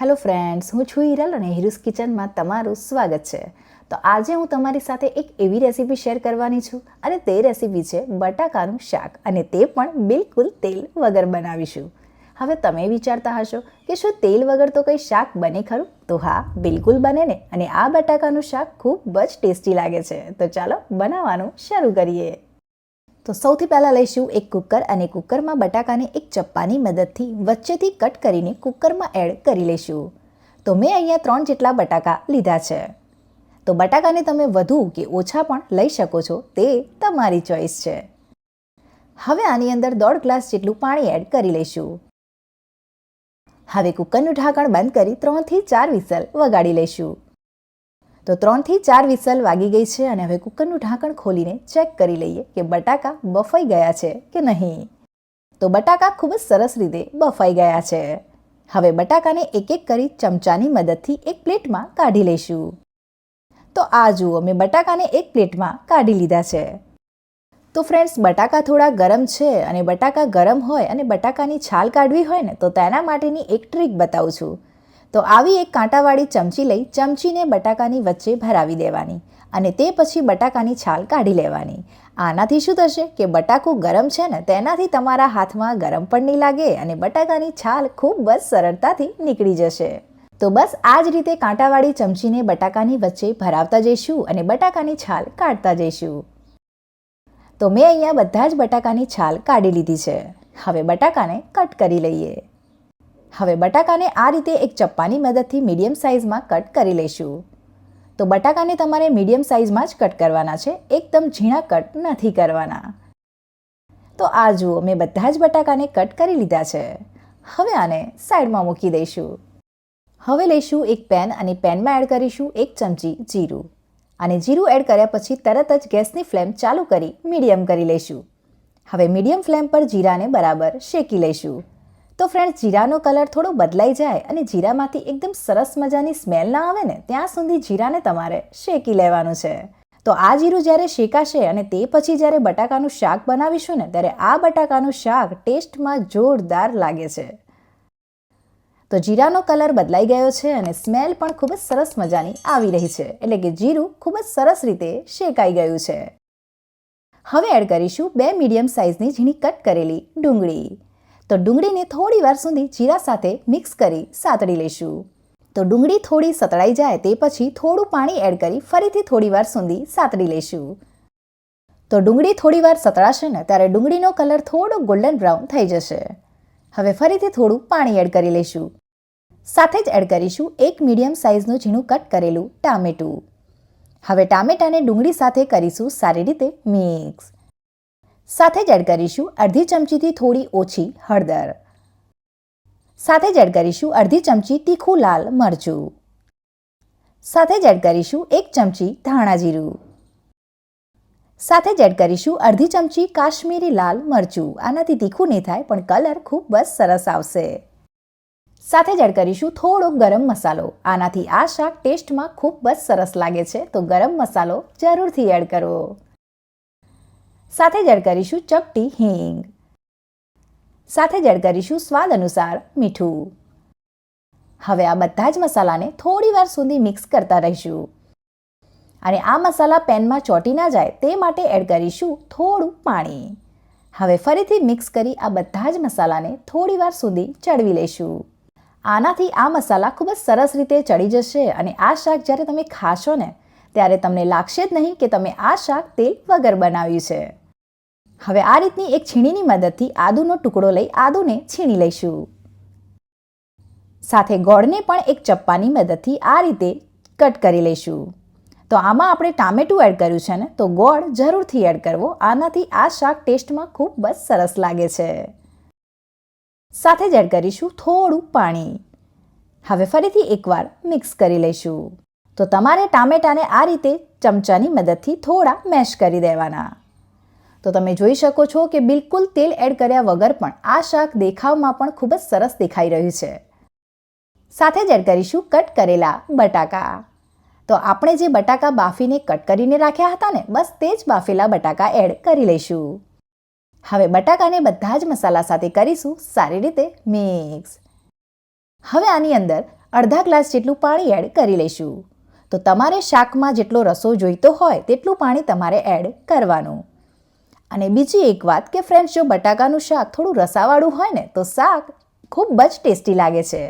Hello friends હું છું હિરલ અને હિરુસ કિચનમાં તમારું સ્વાગત છે. તો આજે હું તમારી સાથે એક એવી રેસીપી શેર કરવાની છું અને તે રેસીપી છે બટાકાનું શાક અને તે પણ બિલકુલ તેલ વગર બનાવીશું. હવે તમે વિચારતા હશો કે શું તેલ વગર તો કંઈ શાક બને ખરું? તો હા, બિલકુલ બને ને અને આ બટાકાનું શાક ખૂબ જ ટેસ્ટી લાગે છે. તો ચાલો બનાવવાનું શરૂ કરીએ. તો સૌથી પહેલાં લઈશું એક કુકર અને કુકરમાં બટાકાને એક ચપ્પાની મદદથી વચ્ચેથી કટ કરીને કુકરમાં એડ કરી લઈશું. તો મેં અહીંયા ત્રણ જેટલા બટાકા લીધા છે. તો બટાકાને તમે વધુ કે ઓછા પણ લઈ શકો છો તે તમારી ચોઈસ છે. હવે આની અંદર દોઢ ગ્લાસ જેટલું પાણી એડ કરી લઈશું. હવે કુકરનું ઢાંકણ બંધ કરી ત્રણથી ચાર વિસલ વગાડી લઈશું. તો ત્રણથી ચાર વિસલ વાગી ગઈ છે અને હવે કુકરનું ઢાંકણ ખોલીને ચેક કરી લઈએ કે બટાકા બફાઈ ગયા છે કે નહીં. તો બટાકા ખૂબ જ સરસ રીતે બફાઈ ગયા છે. હવે બટાકાને એક એક કરી ચમચાની મદદથી એક પ્લેટમાં કાઢી લઈશું. તો આ જુઓ, મેં બટાકાને એક પ્લેટમાં કાઢી લીધા છે. તો ફ્રેન્ડ્સ, બટાકા થોડા ગરમ છે અને બટાકા ગરમ હોય અને બટાકાની છાલ કાઢવી હોય ને, તો તેના માટેની એક ટ્રીક બતાવું છું. તો આવી એક કાંટાવાળી ચમચી લઈ ચમચીને બટાકાની વચ્ચે ભરાવી દેવાની અને તે પછી બટાકાની છાલ કાઢી લેવાની. આનાથી શું થશે કે બટાકું ગરમ છે ને તેનાથી તમારા હાથમાં ગરમ પણ નહીં લાગે અને બટાકાની છાલ ખૂબ જ સરળતાથી નીકળી જશે. તો બસ આ જ રીતે કાંટાવાળી ચમચીને બટાકાની વચ્ચે ભરાવતા જઈશું અને બટાકાની છાલ કાઢતા જઈશું. તો મેં અહીંયા બધા જ બટાકાની છાલ કાઢી લીધી છે. હવે બટાકાને કટ કરી લઈએ. હવે બટાકાને આ રીતે એક ચપ્પાની મદદથી મીડિયમ સાઇઝમાં કટ કરી લઈશું. તો બટાકાને તમારે મીડિયમ સાઇઝમાં જ કટ કરવાના છે, એકદમ ઝીણા કટ નથી કરવાના. તો આ જુઓ, મેં બધા જ બટાકાને કટ કરી લીધા છે. હવે આને સાઈડમાં મૂકી દઈશું. હવે લઈશું એક પેન અને પેનમાં એડ કરીશું એક ચમચી જીરું. અને જીરું એડ કર્યા પછી તરત જ ગેસની ફ્લેમ ચાલુ કરી મીડિયમ કરી લઈશું. હવે મીડિયમ ફ્લેમ પર જીરાને બરાબર શેકી લઈશું. તો ફ્રેન્ડ્સ જીરાનો કલર થોડો બદલાઈ જાય અને જીરામાંથી એકદમ સરસ મજાની સ્મેલ ના આવે ને, ત્યાં સુધી જીરાને તમારે શેકી લેવાનું છે. તો આ જીરું જ્યારે શેકાશે અને તે પછી જ્યારે બટાકાનું શાક બનાવીશું ને, ત્યારે આ બટાકાનું શાક ટેસ્ટમાં જોરદાર લાગે છે. તો જીરાનો કલર બદલાઈ ગયો છે અને સ્મેલ પણ ખૂબ જ સરસ મજાની આવી રહી છે, એટલે કે જીરું ખૂબ જ સરસ રીતે શેકાઈ ગયું છે. હવે એડ કરીશું બે મીડિયમ સાઇઝની ઝીણી કટ કરેલી ડુંગળી. તો ડુંગળીને થોડી વાર સુધી જીરા સાથે મિક્સ કરી સાતળી લઈશું. તો ડુંગળી થોડી સતળાઈ જાય તે પછી થોડું પાણી એડ કરી ફરીથી થોડી વાર સુધી સાતળી લઈશું. તો ડુંગળી થોડી વાર સતળાશે ને ત્યારે ડુંગળીનો કલર થોડો ગોલ્ડન બ્રાઉન થઈ જશે. હવે ફરીથી થોડું પાણી એડ કરી લઈશું. સાથે જ એડ કરીશું એક મીડિયમ સાઇઝનું ઝીણું કટ કરેલું ટામેટું. હવે ટામેટાને ડુંગળી સાથે કરીશું સારી રીતે મિક્સ. સાથે જ એડ કરીશું અડધી ચમચીથી થોડી ઓછી હળદર. સાથે જ એડ કરીશું અડધી ચમચી તીખું લાલ મરચું. સાથે જ એડ કરીશું એક ચમચી ધાણા જીરું. સાથે જ એડ કરીશું અડધી ચમચી કાશ્મીરી લાલ મરચું. આનાથી તીખું નહીં થાય, પણ કલર ખૂબ જ સરસ આવશે. સાથે જ એડ કરીશું થોડો ગરમ મસાલો. આનાથી આ શાક ટેસ્ટમાં ખૂબ જ સરસ લાગે છે, તો ગરમ મસાલો જરૂરથી એડ કરવો સાથે જ એડ કરીશું ચપટી હિંગ. સાથે જ એડ કરીશું સ્વાદ અનુસાર મીઠું. હવે આ બધા જ મસાલાને થોડી વાર સુધી મિક્સ કરતા રહીશું. અને આ મસાલા પેનમાં ચોંટી ના જાય તે માટે એડ કરીશું થોડું પાણી. હવે ફરીથી મિક્સ કરી આ બધા જ મસાલાને થોડી વાર સુધી ચડવી લઈશું. આનાથી આ મસાલા ખૂબ જ સરસ રીતે ચડી જશે અને આ શાક જ્યારે તમે ખાશો ને, ત્યારે તમને લાગશે જ નહીં કે તમે આ શાક તેલ વગર બનાવ્યું છે. હવે આ રીતની એક છીણીની મદદથી આદુનો ટુકડો લઈ આદુને છીણી લઈશું. સાથે ગોળને પણ એક ચપ્પાની મદદથી આ રીતે કટ કરી લઈશું. તો આમાં આપણે ટામેટું એડ કર્યું છે ને, તો ગોળ જરૂરથી એડ કરવો. આનાથી આ શાક ટેસ્ટમાં ખૂબ જ સરસ લાગે છે. સાથે જ એડ કરીશું થોડું પાણી. હવે ફરીથી એકવાર મિક્સ કરી લઈશું. તો તમારે ટામેટાને આ રીતે ચમચાની મદદથી થોડા મેશ કરી દેવાના. તો તમે જોઈ શકો છો કે બિલકુલ તેલ એડ કર્યા વગર પણ આ શાક દેખાવમાં પણ ખૂબ જ સરસ દેખાઈ રહ્યું છે. સાથે જ એડ કરીશું કટ કરેલા બટાકા. તો આપણે જે બટાકા બાફીને કટ કરીને રાખ્યા હતા ને, બસ તે જ બાફેલા બટાકા એડ કરી લઈશું. હવે બટાકાને બધા જ મસાલા સાથે કરીશું સારી રીતે મિક્સ. હવે આની અંદર અડધા ગ્લાસ જેટલું પાણી એડ કરી લઈશું. તો તમારે શાકમાં જેટલો રસો જોઈતો હોય તેટલું પાણી તમારે એડ કરવાનું. અને બીજી એક વાત કે ફ્રેન્ડ્સ જો બટાકાનું શાક થોડું રસાવાળું હોય ને, તો શાક ખૂબ જ ટેસ્ટી લાગે છે.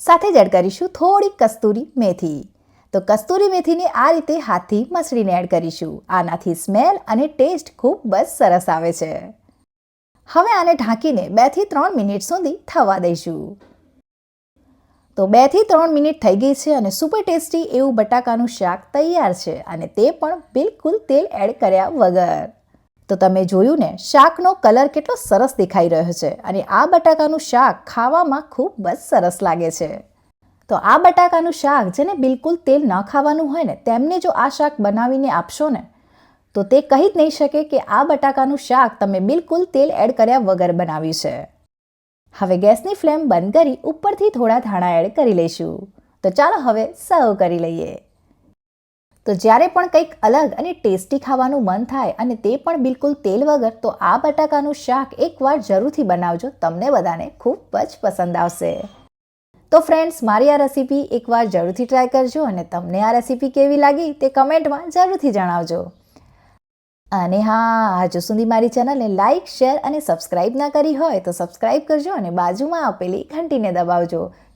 સાથે જ એડ કરીશું થોડી કસ્તુરી મેથી. તો કસ્તુરી મેથીને આ રીતે હાથથી મસળીને એડ કરીશું. આનાથી સ્મેલ અને ટેસ્ટ ખૂબ જ સરસ આવે છે. હવે આને ઢાંકીને બેથી ત્રણ મિનિટ સુધી થવા દઈશું. તો બેથી ત્રણ મિનિટ થઈ ગઈ છે અને સુપર ટેસ્ટી એવું બટાકાનું શાક તૈયાર છે અને તે પણ બિલકુલ તેલ એડ કર્યા વગર. તો તમે જોયું ને, શાકનો કલર કેટલો સરસ દેખાઈ રહ્યો છે અને આ બટાકાનું શાક ખાવામાં ખૂબ જ સરસ લાગે છે. તો આ બટાકાનું શાક જેને બિલકુલ તેલ ન ખાવાનું હોય ને, તેમને જો આ શાક બનાવીને આપશો ને, તો તે કહી જ નહીં શકે કે આ બટાકાનું શાક તમે બિલકુલ તેલ એડ કર્યા વગર બનાવ્યું છે. હવે ગેસની ફ્લેમ બંધ કરી ઉપરથી થોડા ધાણા એડ કરી લઈશું. તો ચાલો હવે સર્વ કરી લઈએ. તો જ્યારે પણ કંઈક અલગ અને ટેસ્ટી ખાવાનું મન થાય અને તે પણ બિલકુલ તેલ વગર, તો આ બટાકાનું શાક એકવાર જરૂરથી બનાવજો. તમને બધાને ખૂબ જ પસંદ આવશે. તો ફ્રેન્ડ્સ મારી આ રેસીપી એકવાર જરૂરથી ટ્રાય કરજો અને તમને આ રેસીપી કેવી લાગી તે કમેન્ટમાં જરૂરથી જણાવજો. અને હા, હજુ સુધી મારી ચેનલને લાઇક શેર અને સબસ્ક્રાઇબ ના કરી હોય તો સબસ્ક્રાઇબ કરજો અને બાજુમાં આપેલી ઘંટીને દબાવજો.